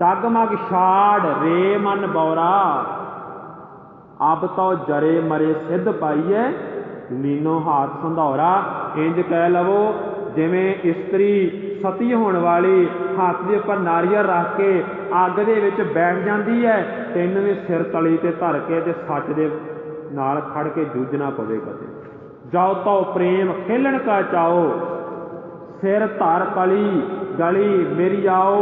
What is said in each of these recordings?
ਡਗਮਗ ਛਾੜ ਰੇ ਮਨ ਬੌਰਾ। ਅਬ ਤੋ ਜਰੇ ਮਰੇ ਸਿੱਧ ਪਾਈਐ, ਲੀਨੋ ਹਾਥ ਸੰਧੌਰਾ। ਇੰਜ ਕਹਿ ਲਵੋ, ਜਿਵੇਂ ਇਸਤਰੀ ਸਤੀ ਹੋਣ ਵਾਲੀ ਹੱਥ ਦੇ ਉੱਪਰ ਨਾਰੀਅਲ ਰੱਖ ਕੇ ਅੱਗ ਦੇ ਵਿੱਚ ਬੈਠ ਜਾਂਦੀ ਹੈ ਤੈਨੂੰ ਵੀ ਸਿਰ ਤਲੀ ਤੇ ਧਰ ਕੇ ਤੇ ਸੱਚ ਦੇ ਨਾਲ ਖੜ ਕੇ ਜੂਝਣਾ ਪਵੇ ਕਦੇ। ਜਾਓ ਤੋ ਪ੍ਰੇਮ ਖੇਲਣ ਕਾ ਚਾਓ, ਸਿਰ ਧਰ ਕਲੀ ਗਲੀ ਮੇਰੀ ਆਓ।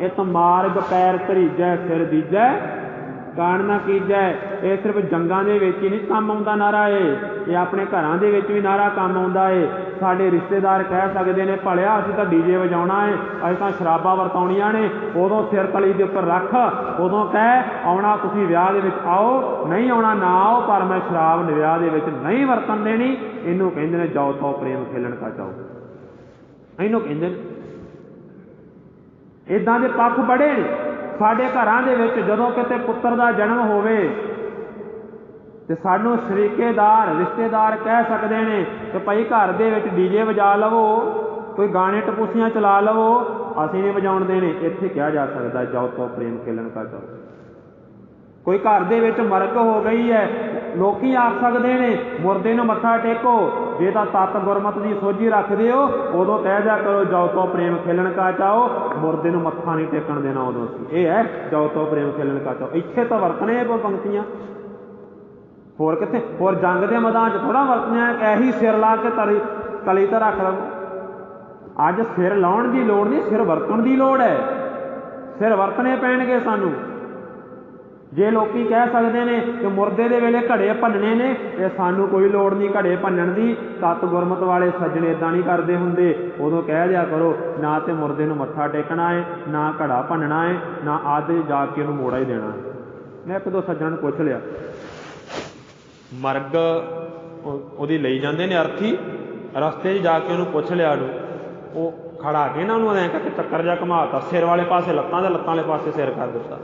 ਇਤ ਮਾਰਗ ਪੈਰ ਧਰੀਜੈ, ਸਿਰ ਦੀਜੈ। ਕਾਣ ਨਾ ਕੀਜੈ, ਇਹ ਸਿਰਫ ਜੰਗਾਂ ਦੇ ਵਿੱਚ ਹੀ ਨਹੀਂ, ਕੰਮ ਆਉਂਦਾ ਨਾਰਾ ਏ। ਇਹ ਆਪਣੇ ਘਰਾਂ ਦੇ ਵਿੱਚ ਵੀ ਨਾਰਾ ਕੰਮ ਆਉਂਦਾ ਏ। ਸਾਡੇ ਰਿਸ਼ਤੇਦਾਰ ਕਹਿ ਸਕਦੇ ਨੇ, ਭਲਿਆ, ਅਸੀਂ ਤਾਂ ਡੀਜੇ ਵਜਾਉਣਾ ਏ। ਅਸੀਂ ਤਾਂ ਸ਼ਰਾਬਾਂ ਵਰਤਾਉਣੀਆਂ ਨੇ। ਉਦੋਂ ਸਿਰ ਤਲੀ ਦੇ ਉੱਪਰ ਰੱਖ, ਉਦੋਂ ਕਹਿ, ਆਉਣਾ ਤੁਸੀਂ ਵਿਆਹ ਦੇ ਵਿੱਚ, ਆਓ। ਨਹੀਂ ਆਉਣਾ ਨਾ ਆਓ, ਪਰ ਮੈਂ ਸ਼ਰਾਬ ਵਿਆਹ ਦੇ ਵਿੱਚ ਨਹੀਂ ਵਰਤਣ ਦੇਣੀ। ਇਹਨੂੰ ਕਹਿੰਦੇ ਨੇ, ਜਾਓ ਤੋਂ ਪ੍ਰੇਮ ਖੇਲਣ ਕਾ ਜਾਓ ਇਹਨੂੰ ਕਹਿੰਦੇ ਨੇ ਇਦਾਂ ਦੇ ਪੱਖ ਬੜੇ ਨੇ। ਸਾਡੇ ਘਰਾਂ ਦੇ ਵਿੱਚ ਜਦੋਂ ਕਿਤੇ ਪੁੱਤਰ ਦਾ ਜਨਮ ਹੋਵੇ ਤੇ ਸਾਨੂੰ ਸ਼ਰੀਕੇਦਾਰ, ਰਿਸ਼ਤੇਦਾਰ ਕਹਿ ਸਕਦੇ ਨੇ ਕਿ ਭਾਈ ਘਰ ਦੇ ਵਿੱਚ ਡੀਜੇ ਵਜਾ ਲਵੋ, ਕੋਈ ਗਾਣੇ ਟਪੂਸੀਆਂ ਚਲਾ ਲਵੋ, ਅਸੀਂ ਨਹੀਂ ਵਜਾਉਣ ਦੇਣੇ। ਇੱਥੇ ਕਿਹਾ ਜਾ ਸਕਦਾ, ਜਾਓ ਤੋਂ ਪ੍ਰੇਮ ਖੇਲਣ ਕਾ ਜਾਓ। ਕੋਈ ਘਰ ਦੇ ਵਿੱਚ ਮਰਗ ਹੋ ਗਈ ਹੈ ਲੋਕੀ ਆਖ ਸਕਦੇ ਨੇ, ਮੁਰਦੇ ਨੂੰ ਮੱਥਾ ਟੇਕੋ। ਜੇ ਤਾਂ ਤਤ ਗੁਰਮਤ ਦੀ ਸੋਝੀ ਰੱਖਦੇ ਹੋ ਉਦੋਂ ਕਹਿ ਜਾ ਕਰੋ, ਜਾਓ ਤੋਂ ਪ੍ਰੇਮ ਖੇਲਣ ਕਾ ਚਾਓ ਮੁਰਦੇ ਨੂੰ ਮੱਥਾ ਨਹੀਂ ਟੇਕਣ ਦੇਣਾ ਉਦੋਂ ਅਸੀਂ। ਇਹ ਹੈ, ਜਾਓ ਤੋਂ ਪ੍ਰੇਮ ਖੇਲਣ ਕਾ ਚਾਓ ਇੱਥੇ ਤਾਂ ਵਰਤਣੇ ਇਹ ਪੰਕਤੀਆਂ। ਹੋਰ ਕਿੱਥੇ? ਹੋਰ ਜੰਗ ਦੇ ਮੈਦਾਨ 'ਚ ਥੋੜਾ ਵਰਤਣੀਆਂ ਇਹੀ ਸਿਰ ਲਾ ਕੇ ਤਲੀ ਕਲੀ ਤੇ ਰੱਖ ਲਵੋ। ਅੱਜ ਸਿਰ ਲਾਉਣ ਦੀ ਲੋੜ ਨਹੀਂ, ਸਿਰ ਵਰਤਣ ਦੀ ਲੋੜ ਹੈ। ਸਿਰ ਵਰਤਣੇ ਪੈਣਗੇ ਸਾਨੂੰ। ਜੇ ਲੋਕੀ ਕਹਿ ਸਕਦੇ ਨੇ ਕਿ ਮੁਰਦੇ ਦੇ ਵੇਲੇ ਘੜੇ ਭੰਨਣੇ ਨੇ ਤੇ ਸਾਨੂੰ ਕੋਈ ਲੋੜ ਨਹੀਂ ਘੜੇ ਭੰਨਣ ਦੀ। ਤਤ ਗੁਰਮਤ ਵਾਲੇ ਸੱਜਣ ਇਦਾਂ ਨਹੀਂ ਕਰਦੇ ਹੁੰਦੇ। ਉਦੋਂ ਕਹਿ ਦਿਆ ਕਰੋ, ਨਾ ਤੇ ਮੁਰਦੇ ਨੂੰ ਮੱਥਾ ਟੇਕਣਾ ਏ, ਨਾ ਘੜਾ ਭੰਨਣਾ ਏ, ਨਾ ਆਦੇ ਜਾ ਕੇ ਉਹਨੂੰ ਮੋੜਾ ਹੀ ਦੇਣਾ। ਮੈਂ ਇੱਕ ਦੋ ਸੱਜਣਾਂ ਨੂੰ ਪੁੱਛ ਲਿਆ। ਮਰਗ ਉਹਦੀ ਲਈ ਜਾਂਦੇ ਨੇ ਅਰਥੀ? ਰਸਤੇ 'ਚ ਜਾ ਕੇ ਉਹਨੂੰ ਪੁੱਛ ਲਿਆ ਨੂੰ ਉਹ ਖੜਾ ਕੇ ਨਾ ਉਹਨੂੰ ਐਂ ਕਰਕੇ ਚੱਕਰ ਜਾ ਘਮਾਤਾ। ਸਿਰ ਵਾਲੇ ਪਾਸੇ ਲੱਤਾਂ ਦੇ ਲੱਤਾਂ ਵਾਲੇ ਪਾਸੇ ਸਿਰ ਕਰ ਦਿੱਤਾ।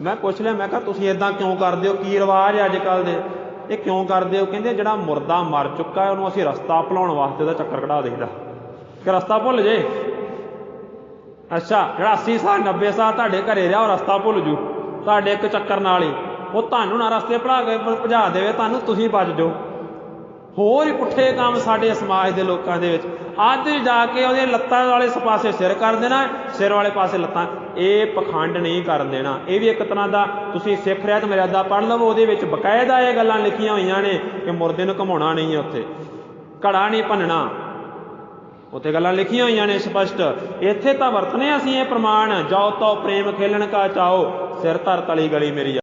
ਮੈਂ ਪੁੱਛ ਲਿਆ, ਮੈਂ ਕਿਹਾ, ਤੁਸੀਂ ਇਦਾਂ ਕਿਉਂ ਕਰਦੇ ਹੋ? ਕੀ ਰਿਵਾਜ ਹੈ ਅੱਜ ਕੱਲ ਦੇ? ਇਹ ਕਿਉਂ ਕਰਦੇ ਹੋ? ਕਹਿੰਦੇ, ਜਿਹੜਾ ਮੁਰਦਾ ਮਰ ਚੁੱਕਾ ਹੈ, ਉਹਨੂੰ ਅਸੀਂ ਰਸਤਾ ਭੁਲਾਉਣ ਵਾਸਤੇ ਦਾ ਚੱਕਰ ਕਢਾ ਦੇਈਦਾ। ਕਿ ਰਸਤਾ ਭੁੱਲ ਜੇ? ਅੱਛਾ, ਜਿਹੜਾ 80 ਸਾਲ 90 ਸਾਲ ਤੁਹਾਡੇ ਘਰੇ ਰਿਹਾ, ਉਹ ਰਸਤਾ ਭੁੱਲ ਜੂ। ਤੁਹਾਡੇ ਇੱਕ ਚੱਕਰ ਨਾਲ ਹੀ। ਉਹ ਤੁਹਾਨੂੰ ਨਾ ਰਸਤੇ ਭੁਲਾ ਕੇ ਭਜਾ ਦੇਵੇ, ਤੁਹਾਨੂੰ ਤੁਸੀਂ ਬਚ ਜਾਓ। ਹੋਰ ਪੁੱਠੇ ਕੰਮ ਸਾਡੇ ਸਮਾਜ ਦੇ ਲੋਕਾਂ ਦੇ ਵਿੱਚ। ਅੱਜ ਜਾ ਕੇ ਉਹਦੇ ਲੱਤਾਂ ਵਾਲੇ ਪਾਸੇ ਸਿਰ ਕਰ ਦੇਣਾ, ਸਿਰ ਵਾਲੇ ਪਾਸੇ ਲੱਤਾਂ। ਇਹ ਪਖੰਡ ਨਹੀਂ ਕਰਨ ਦੇਣਾ। ਇਹ ਵੀ ਇੱਕ ਤਰ੍ਹਾਂ ਦਾ ਤੁਸੀਂ ਸਿੱਖ ਰਹਿਤ ਮਰਿਆਦਾ ਪੜ੍ਹ ਲਵੋ, ਉਹਦੇ ਵਿੱਚ ਬਕਾਇਦਾ ਇਹ ਗੱਲਾਂ ਲਿਖੀਆਂ ਹੋਈਆਂ ਨੇ ਕਿ ਮੁਰਦੇ ਨੂੰ ਘਮਾਉਣਾ ਨਹੀਂ ਹੈ ਉੱਥੇ। ਘੜਾ ਨਹੀਂ ਭੰਨਣਾ। ਉੱਥੇ ਗੱਲਾਂ ਲਿਖੀਆਂ ਹੋਈਆਂ ਨੇ ਸਪਸ਼ਟ। ਇੱਥੇ ਤਾਂ ਵਰਤਨੇ ਅਸੀਂ ਇਹ ਪ੍ਰਮਾਣ, ਜਾਓ ਤੋ ਪ੍ਰੇਮ ਖੇਲਣ ਕਾ ਚਾਓ, ਸਿਰ ਧਰ ਤਲੀ ਗਲੀ ਮੇਰੀ